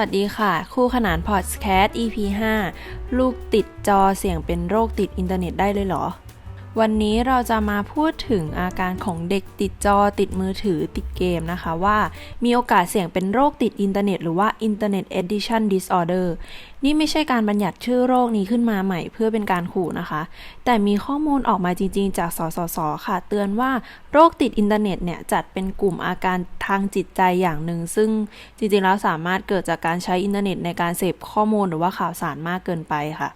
วัสดีค่ะ คู่ขนานพอดแคสต์ EP 5 ลูกติดจอเสี่ยงเป็นโรคติดอินเทอร์เน็ตได้เลยเหรอ วันนี้เราจะมาพูดถึงอาการของเด็กติดจอติดมือถือติดเกมนะคะว่ามีโอกาสเสี่ยงเป็นโรคติดอินเทอร์เน็ตหรือว่า Internet Addiction Disorder นี่ไม่ใช่การบัญญัติชื่อโรคนี้ขึ้นมาใหม่เพื่อเป็นการขู่นะคะ แต่มีข้อมูลออกมาจริงๆ จากสสส ค่ะ เตือนว่าโรคติดอินเทอร์เน็ตเนี่ยจัดเป็นกลุ่มอาการทางจิตใจอย่างหนึ่ง ซึ่งจริงๆแล้วสามารถเกิดจากการใช้อินเทอร์เน็ตในการเสพข้อมูลหรือว่าข่าวสารมากเกินไปค่ะ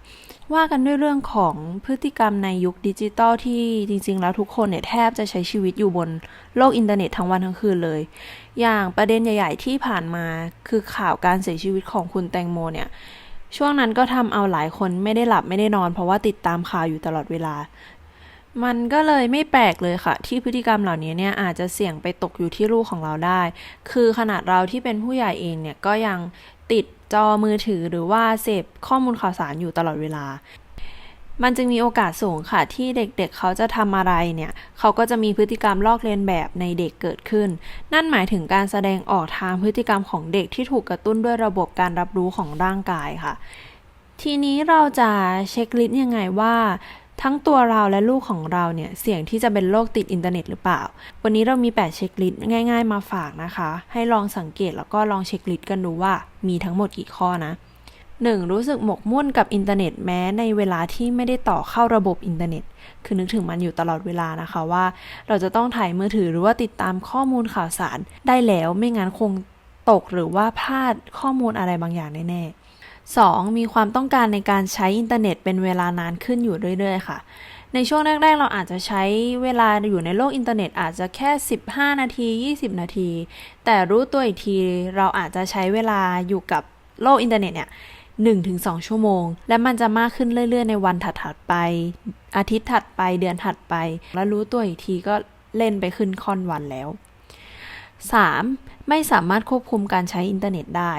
ว่ากันด้วยเรื่องของพฤติกรรมในยุคดิจิตอลที่จริง ๆ แล้วทุกคนเนี่ยแทบจะใช้ชีวิตอยู่บนโลกอินเทอร์เน็ตทั้งวันทั้งคืนเลย อย่างประเด็นใหญ่ ๆ ที่ผ่านมาคือข่าวการเสียชีวิตของคุณแตงโมเนี่ย ช่วงนั้นก็ทำเอาหลายคนไม่ได้หลับไม่ได้นอน เพราะว่าติดตามข่าวอยู่ตลอดเวลา มันก็เลยไม่แปลกเลยค่ะ ที่พฤติกรรมเหล่านี้เนี่ยอาจจะเสี่ยงไปตกอยู่ที่ลูกของเราได้ คือขนาดเราที่เป็นผู้ใหญ่เองเนี่ยก็ยังติดจอมือถือหรือว่าเสพข้อมูลข่าวสารอยู่ตลอดเวลา มันจึงมีโอกาสสูงค่ะที่เด็กๆเเขาจะทำอะไรเนี่ยเขาก็จะมีพฤติกรรมลอกเลียนแบบในเด็กเกิดขึ้น นั่นหมายถึงการแสดงออกทางพฤติกรรมของเด็กที่ถูกกระตุ้นด้วยระบบการรับรู้ของร่างกายค่ะ ทีนี้เราจะเช็คลิสต์ยังไงว่าทั้งตัวเราและลูกของเราเนี่ยเสี่ยงที่จะเป็นโรคติดอินเทอร์เน็ตหรือเปล่า วันนี้เรามี 8 เช็คลิสต์ง่าย ๆ มาฝากนะคะ ให้ลองสังเกตแล้วก็ลองเช็คลิสต์กันดูว่ามีทั้งหมดกี่ข้อนะ 1. รู้สึกหมกมุ่นกับอินเทอร์เน็ตแม้ในเวลาที่ไม่ได้ต่อเข้าระบบอินเทอร์เน็ต คือนึกถึงมันอยู่ตลอดเวลานะคะว่า เราจะต้องถ่ายมือถือหรือว่าติดตามข้อมูลข่าวสารได้แล้วไม่งั้นคงตกหรือว่าพลาดข้อมูลอะไรบางอย่างแน่ๆ 2. มีความต้องการในการใช้อินเทอร์เน็ตเป็นเวลานานขึ้นอยู่เรื่อย ๆ ค่ะ ในช่วงแรก ๆ เราอาจจะใช้เวลาอยู่ในโลกอินเทอร์เน็ตอาจจะแค่ 15 นาที 20 นาที แต่รู้ตัวอีกทีเราอาจจะใช้เวลาอยู่กับโลกอินเทอร์เน็ตเนี่ย 1-2 ชั่วโมง และมันจะมากขึ้นเรื่อย ๆ ในวันถัดๆไป อาทิตย์ถัดไปเดือนถัดไป แล้วรู้ตัวอีกทีก็เล่นไปขึ้นค่อนวันแล้ว 3. ไม่สามารถควบคุมการใช้อินเทอร์เน็ตได้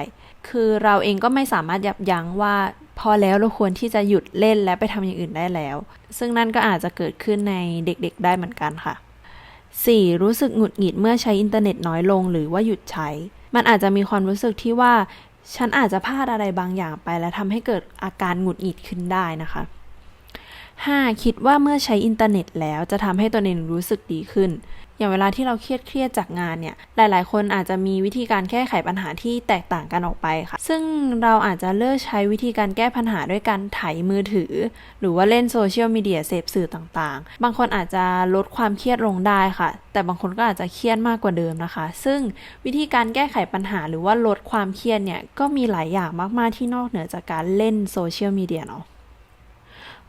คือเราเองก็ไม่สามารถยับยั้งว่าพอแล้วเราควรที่จะหยุดเล่นและไปทำอย่างอื่นได้แล้ว ซึ่งนั่นก็อาจจะเกิดขึ้นในเด็กๆได้เหมือนกันค่ะ 4. รู้สึกหงุดหงิดเมื่อใช้อินเทอร์เน็ตน้อยลงหรือว่าหยุดใช้ มันอาจจะมีความรู้สึกที่ว่า ฉันอาจจะพลาดอะไรบางอย่างไป และทำให้เกิดอาการหงุดหงิดขึ้นได้นะคะ 5. คิดว่าเมื่อใช้อินเทอร์เน็ตแล้วจะทำให้ตัวเองรู้สึกดีขึ้น อย่างเวลาที่เราเครียดเครียดจากงานเนี่ย หลาย ๆ คนอาจจะมีวิธีการแก้ไขปัญหาที่แตกต่างกันออกไปค่ะ ซึ่งเราอาจจะเลือกใช้วิธีการแก้ปัญหาด้วยการไถมือถือ หรือว่าเล่นโซเชียลมีเดียเสพสื่อต่าง ๆ บางคนอาจจะลดความเครียดลงได้ค่ะ แต่บางคนก็อาจจะเครียดมากกว่าเดิมนะคะ ซึ่งวิธีการแก้ไขปัญหาหรือว่าลดความเครียดเนี่ยก็มีหลายอย่างมาก ๆ ที่นอกเหนือจากการเล่นโซเชียลมีเดียเนาะ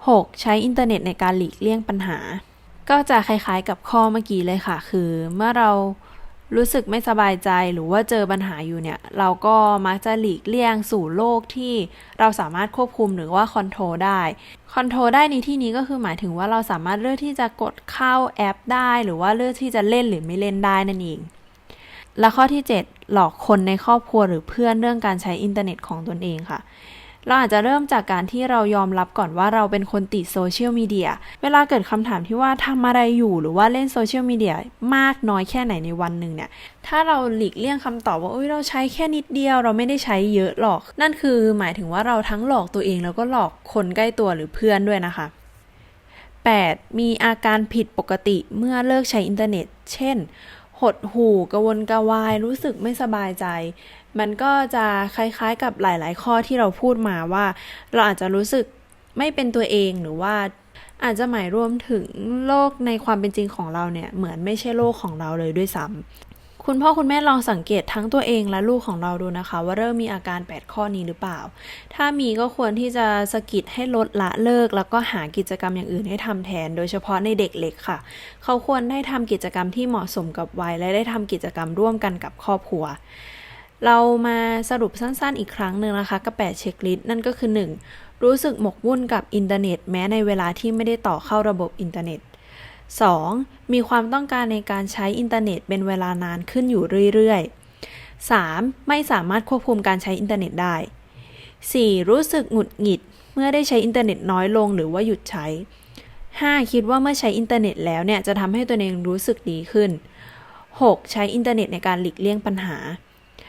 6. ใช้อินเทอร์เน็ตในการหลีกเลี่ยงปัญหา ก็จะคล้ายๆกับข้อเมื่อกี้เลยค่ะ คือเมื่อเรารู้สึกไม่สบายใจหรือว่าเจอปัญหาอยู่เนี่ย เราก็มักจะหลีกเลี่ยงสู่โลกที่เราสามารถควบคุมหรือว่าคอนโทรลได้คอนโทรลได้ในที่นี้ก็คือหมายถึงว่าเราสามารถเลือกที่จะกดเข้าแอปได้ หรือว่าเลือกที่จะเล่นหรือไม่เล่นได้นั่นเองและข้อที่ 7 หลอกคนในครอบครัวหรือเพื่อนเรื่องการใช้อินเทอร์เน็ตของตนเองค่ะ เราอาจจะเริ่มจากการที่เรายอมรับก่อนว่าเราเป็นคนติดโซเชียลมีเดีย เวลาเกิดคำถามที่ว่าทำอะไรอยู่หรือว่าเล่นโซเชียลมีเดียมากน้อยแค่ไหนในวันหนึ่งเนี่ย ถ้าเราหลีกเลี่ยงคำตอบว่าเราใช้แค่นิดเดียว เราไม่ได้ใช้เยอะหรอก นั่นคือหมายถึงว่าเราทั้งหลอกตัวเองแล้วก็หลอกคนใกล้ตัวหรือเพื่อนด้วยนะคะ 8. มีอาการผิดปกติเมื่อเลิกใช้อินเทอร์เน็ต เช่น หดหู่กระวนกระวาย รู้สึกไม่สบายใจ มันก็จะคล้ายๆกับหลายๆ ข้อที่เราพูดมาว่า เราอาจจะรู้สึกไม่เป็นตัวเองหรือว่าอาจจะหมายรวมถึงโลกในความเป็นจริงของเราเนี่ย เหมือนไม่ใช่โลกของเราเลยด้วยซ้ำ คุณพ่อคุณแม่ลองสังเกตทั้งตัวเองและลูกของเราดูนะคะ ว่าเริ่มมีอาการ 8 ข้อนี้หรือเปล่า ถ้ามีก็ควรที่จะสกิดให้ลดละเลิก แล้วก็หากิจกรรมอย่างอื่นให้ทำแทน โดยเฉพาะในเด็กเล็กค่ะ เขาควรได้ทำกิจกรรมที่เหมาะสมกับวัยและได้ทำกิจกรรมร่วมกันกับครอบครัวเรามาสรุปสั้นๆอีกครั้งหนึ่งนะคะกับ8เช็คลิสต์นั่นก็คือ 1. รู้สึกหมกมุ่นกับอินเทอร์เน็ต แม้ในเวลาที่ไม่ได้ต่อเข้าระบบอินเทอร์เน็ต 2. มีความต้องการในการใช้อินเทอร์เน็ตเป็นเวลานานขึ้นอยู่เรื่อยๆ 3. ไม่สามารถควบคุมการใช้อินเทอร์เน็ตได้ 4. รู้สึกหงุดหงิด เมื่อได้ใช้อินเทอร์เน็ตน้อยลงหรือว่าหยุดใช้ 5. คิดว่าเมื่อใช้อินเทอร์เน็ตแล้วเนี่ยจะทำให้ตัวเองรู้สึกดีขึ้น 6. ใช้อินเทอร์เน็ตในการหลีกเลี่ยงปัญหา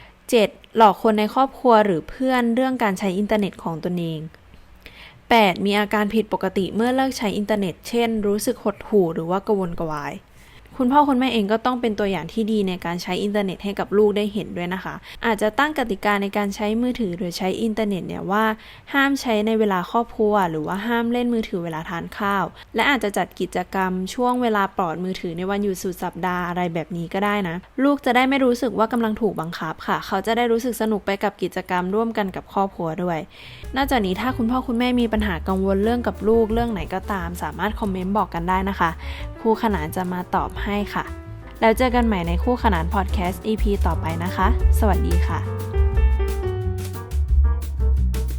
7. หลอกคนในครอบครัวหรือเพื่อนเรื่องการใช้อินเทอร์เน็ตของตนเอง 8. มีอาการผิดปกติเมื่อเลิกใช้อินเทอร์เน็ต เช่น รู้สึกหดหู่หรือว่ากังวนกวาย คุณพ่อคุณแม่เองก็ต้องเป็นตัวอย่างที่ดีในการใช้อินเทอร์เน็ตให้กับลูกได้เห็นด้วยนะคะ อาจจะตั้งกติกาในการใช้มือถือหรือใช้อินเทอร์เน็ตเนี่ยว่า ห้ามใช้ในเวลาครอบครัว หรือว่าห้ามเล่นมือถือเวลาทานข้าว และอาจจะจัดกิจกรรมช่วงเวลาปลอดมือถือในวันหยุดสุดสัปดาห์อะไรแบบนี้ก็ได้นะ ลูกจะได้ไม่รู้สึกว่ากำลังถูกบังคับค่ะ เขาจะได้รู้สึกสนุกไปกับกิจกรรมร่วมกันกับครอบครัวด้วย นอกจากนี้ถ้าคุณพ่อคุณแม่มีปัญหากังวลเรื่องกับลูกเรื่องไหนก็ตาม สามารถคอมเมนต์บอกกันได้นะคะครูขนานจะมาตอบให้ค่ะ แล้วเจอกันใหม่ในคู่ขนานพอดแคสต์ EP ต่อไปนะคะ สวัสดีค่ะ